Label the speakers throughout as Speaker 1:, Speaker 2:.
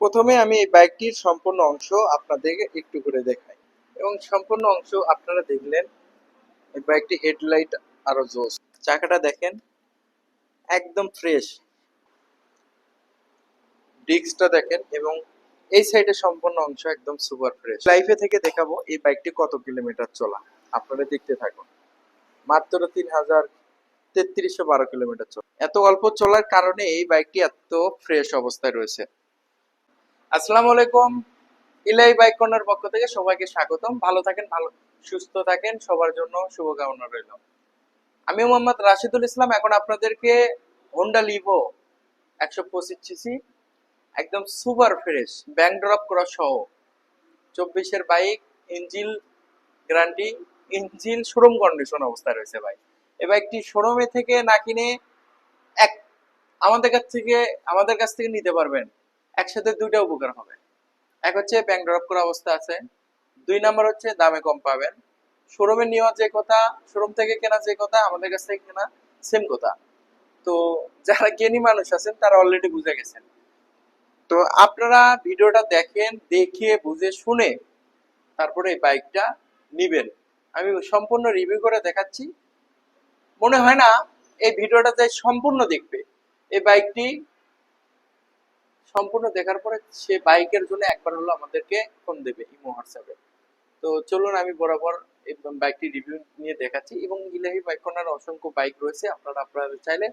Speaker 1: প্রথমে আমি এই বাইকটির সম্পূর্ণ অংশ আপনাদেরকে একটু করে দেখাই। এবং সম্পূর্ণ অংশ আপনারা দেখলেন, এই বাইকটি হেডলাইট আরও জোস চাকাটা দেখেন, একদম ফ্রেশ। ডিস্কটা দেখেন, এবং এই সাইডে সম্পূর্ণ অংশ একদম সুপার ফ্রেশ। লাইফে থেকে দেখাবো এই বাইকটি কত কিলোমিটার চলা। আপনারা দেখতে থাকুন। মাত্র তিন হাজার তেত্রিশশো বারো কিলোমিটার চলা। এত অল্প চলার কারণে এই বাইকটি এত ফ্রেশ অবস্থায় রয়েছে। আসসালামু আলাইকুম। ইলাই বাইক কর্নার পক্ষ থেকে সবাইকে স্বাগতম। ভালো থাকেন, ভালো, সুস্থ থাকেন। সবার জন্য শুভকামনা রইল। আমি মোহাম্মদ রাশিদুল ইসলাম। এখন আপনাদেরকে হোন্ডা লিভো একশো পঁচিশ সিসি একদম সুপার ফ্রেশ ব্যাংক ড্রপ করা সহ চব্বিশের bike engine guarantee engine showroom condition অবস্থায় রয়েছে ভাই। এই বাইকটি শোরুমে থেকে না কিনে এক আমাদের কাছ থেকে আমাদের কাছ থেকে নিতে পারবেন। একসাথে দুইটা উপকার হবে। এক হচ্ছে ব্যাংক ড্রপ করা অবস্থা আছে। দুই নাম্বার হচ্ছে দামে কম পাবেন। শোরুমে নেওয়া যে কথা, শোরুম থেকে কেনা যে কথা, আমাদের কাছ থেকে কেনা সেম কথা। তো যারা জ্ঞানী মানুষ আছেন, তারা অলরেডি বুঝে গেছেন। তো আপনারা ভিডিওটা দেখেন, দেখে, বুঝে, শুনে তারপরে এই বাইকটা নিবেন। আমি সম্পূর্ণ রিভিউ করে দেখাচ্ছি। মনে হয় না, এই ভিডিওটা যে সম্পূর্ণ দেখবে। এই বাইকটি সম্পূর্ণ দেখার পরে সে বাইকের জন্য একবার হলো আমাদেরকে ফোন দেবে ইমো, হোয়াটসঅ্যাপে তো চলুন আমি বরাবর এই বাইকটি রিভিউ নিয়ে দেখাচ্ছি এবং ইলাহি বাইক কর্নার অসংখ্য বাইক রয়েছে। আপনারা আপনারা চাইলে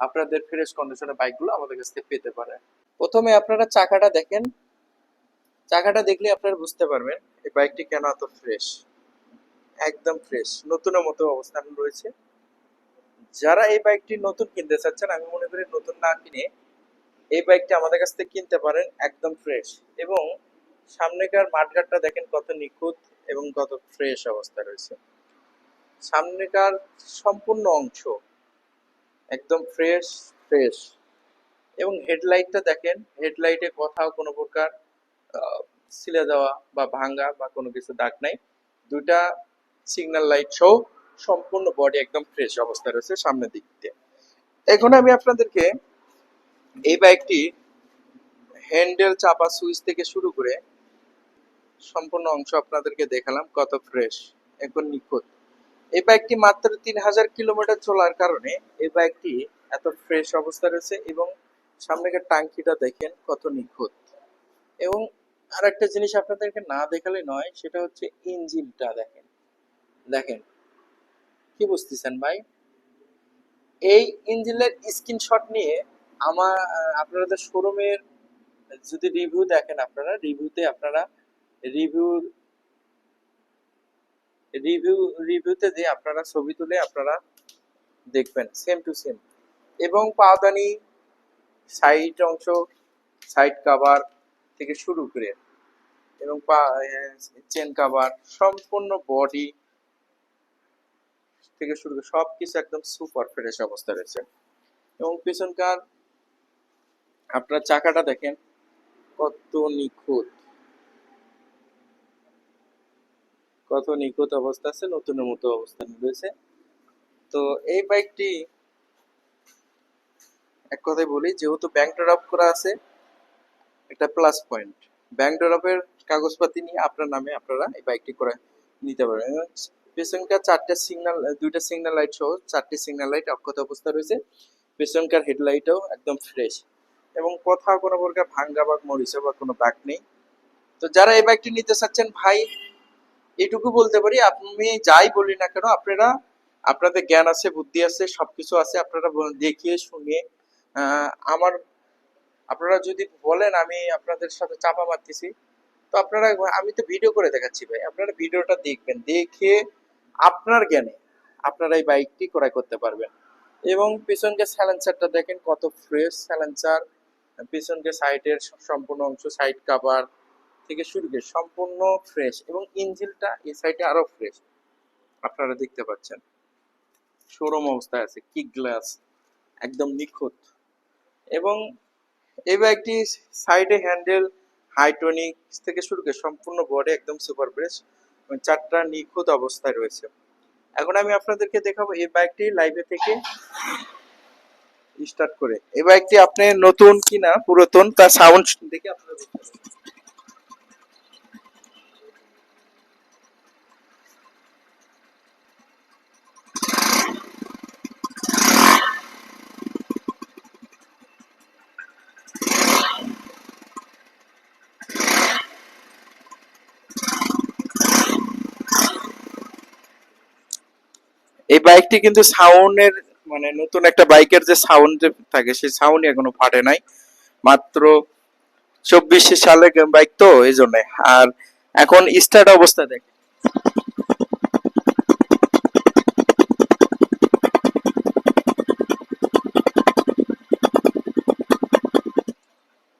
Speaker 1: আপনাদের ফ্রেশ কন্ডিশনের বাইকগুলো আমাদের কাছ থেকে পেতে পারেন। প্রথমে আপনারা চাকাটা দেখেন। চাকাটা দেখলে আপনারা বুঝতে পারবেন এই বাইকটি কেন এত ফ্রেশ একদম ফ্রেশ নতুনের মতো অবস্থান রয়েছে। যারা এই বাইকটি নতুন কিনতে চাচ্ছেন, আমি মনে করি নতুন না কিনে এই বাইকটি আমাদের কাছ থেকে কিনতে পারেন একদম ফ্রেশ এবং সামনেকার মাঠঘাটটা দেখেন কত নিখুঁত এবং কত ফ্রেশ অবস্থা রয়েছে। সামনেকার সম্পূর্ণ অংশ একদম ফ্রেশ ফ্রেশ এবং হেডলাইটটা দেখেন হেডলাইটে কোথাও কোনো প্রকার ছিলে দেওয়া বা ভাঙ্গা বা কোনো কিছু দাগ নাই। দুটা সিগন্যাল লাইট সহ সম্পূর্ণ বডি একদম ফ্রেশ অবস্থা রয়েছে সামনের দিক দিয়ে। এখন আমি আপনাদেরকে এই বাইকটি হ্যান্ডেল চাপা সুইচ থেকে শুরু করে সম্পূর্ণ অংশ আপনাদেরকে দেখালাম, কত ফ্রেশ এখন নিখুঁত। এই বাইকটি মাত্র তিন হাজার কিলোমিটার চলার কারণে এই বাইকটি এত ফ্রেশ অবস্থা রয়েছে এবং সামনের টাঙ্কিটা দেখেন কত নিখুঁত। এবং আর একটা জিনিস আপনাদেরকে না দেখালে নয়, সেটা হচ্ছে ইঞ্জিনটা দেখেন। দেখেন, কি বুঝতেছেন ভাই? এই ইঞ্জিনের স্ক্রিনশট নিয়ে আমার আপনাদের শোরুমের যদি রিভিউ দেখেন আপনারা রিভিউতে আপনারা রিভিউ রিভিউ রিভিউতে যে আপনারা ছবি তুলে আপনারা দেখবেন সেম টু সেম এবং পাওদানি সাইড অংশ সাইড কাভার থেকে শুরু করে এবং চেন কাভার সম্পূর্ণ বডি থেকে শুরু করে সব কিছু একদম সুপার ফ্রেশ অবস্থা রয়েছে। এবং পিছনকার আপনার চাকাটা দেখেন, কত নিখুঁত। কত নিখুঁত অবস্থা আছে, নতুনের মতো অবস্থান রয়েছে। তো এই বাইকটি এক কথায় বলি, যেহেতু ব্যাংক ড্রপ করা আছে, একটা প্লাস পয়েন্ট ব্যাংক ড্রপের কাগজপাতি নিয়ে আপনার নামে আপনারা এই বাইকটি করে নিতে পারবেন এবং পেছনকার চারটে সিগন্যাল দুইটা সিগন্যাল লাইট সহ চারটি সিগন্যাল লাইট অক্ষত অবস্থা রয়েছে। পেছনকার হেডলাইটও একদম ফ্রেশ এবং কোথাও কোনো প্রকার ভাঙ্গা বা মরিচা বা কোনো দাগ নেই। তো যারা এই বাইকটি নিতে চাচ্ছেন, ভাই, এটুকু বলতে পারি আমি যাই বলি না কেন, আপনারা, আপনাদের জ্ঞান আছে, বুদ্ধি আছে, সবকিছু আছে, আপনারা দেখিয়ে শুনিয়ে আমার, আপনারা যদি বলেন, আমি আপনাদের সাথে চাপা মারতেছি, তো আপনারা, আমি তো ভিডিও করে দেখাচ্ছি, ভাই, আপনারা ভিডিওটা দেখবেন, দেখে আপনার জ্ঞানে আপনারা এই বাইকটি ক্রয় করতে পারবেন। এবং পিছনকে স্যালেন্সারটা দেখেন, কত ফ্রেশ স্যালেন্সার পিছনকে সাইডের সম্পূর্ণ অংশ, সাইড কাভার থেকে শুরু করে সম্পূর্ণ ফ্রেশ এবং ইঞ্জিনটা এই সাইডে আরও ফ্রেশ আপনারা দেখতে পাচ্ছেন। শোরুম অবস্থায় আছে কিক গ্লাস একদম নিখুঁত। এবং এই বাইকটি সাইডে হ্যান্ডেল হাইটনিক থেকে শুরু করে সম্পূর্ণ বডি একদম সুপার ফ্রেশ চারটা নিখুঁত অবস্থায় রয়েছে। এখন আমি আপনাদেরকে দেখাবো এই বাইকটি লাইভে থেকে স্টার্ট করে। এই বাইকটি আপনি নতুন কিনা, পুরাতন, তার সাউন্ড দেখে আপনারা এই বাইকটি কিন্তু সাউন্ডের মানে নতুন একটা বাইকের যে সাউন্ড থাকে, সেই সাউন্ড এখনও ফাটে নাই। মাত্র চব্বিশে সালের বাইক তো, এই জন্য। আর এখন স্টার্ট অবস্থা দেখ।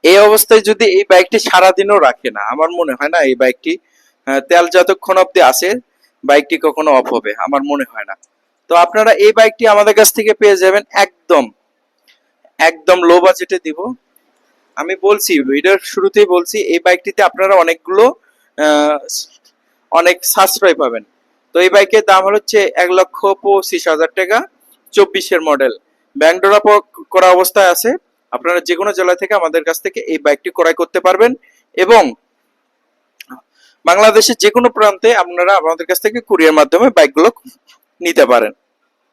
Speaker 1: এই অবস্থায় যদি এই বাইকটি সারাদিনও রাখে না, আমার মনে হয় না এই বাইকটি তেল যতক্ষণ অব্দি আসে, বাইকটি কখনো অফ হবে, আমার মনে হয় না। তো আপনারা এই বাইকটি আমাদের কাছ থেকে পেয়ে যাবেন একদম একদম লো বাজেটে দিব। আমি বলছি ভিডিওর শুরুতেই বলছি, এই বাইকটিতে আপনারা অনেকগুলো অনেক সাশ্রয় পাবেন। তো এই বাইকের দাম হচ্ছে এক লক্ষ পঁচিশ হাজার টাকা, চব্বিশের মডেল ব্যাংডোরা করা অবস্থায় আছে। আপনারা যে কোনো জেলা থেকে আমাদের কাছ থেকে এই বাইকটি ক্রয় করতে পারবেন এবং বাংলাদেশের যে কোনো প্রান্তে আপনারা আমাদের কাছ থেকে কুরিয়ার মাধ্যমে বাইকগুলো নিতে পারেন।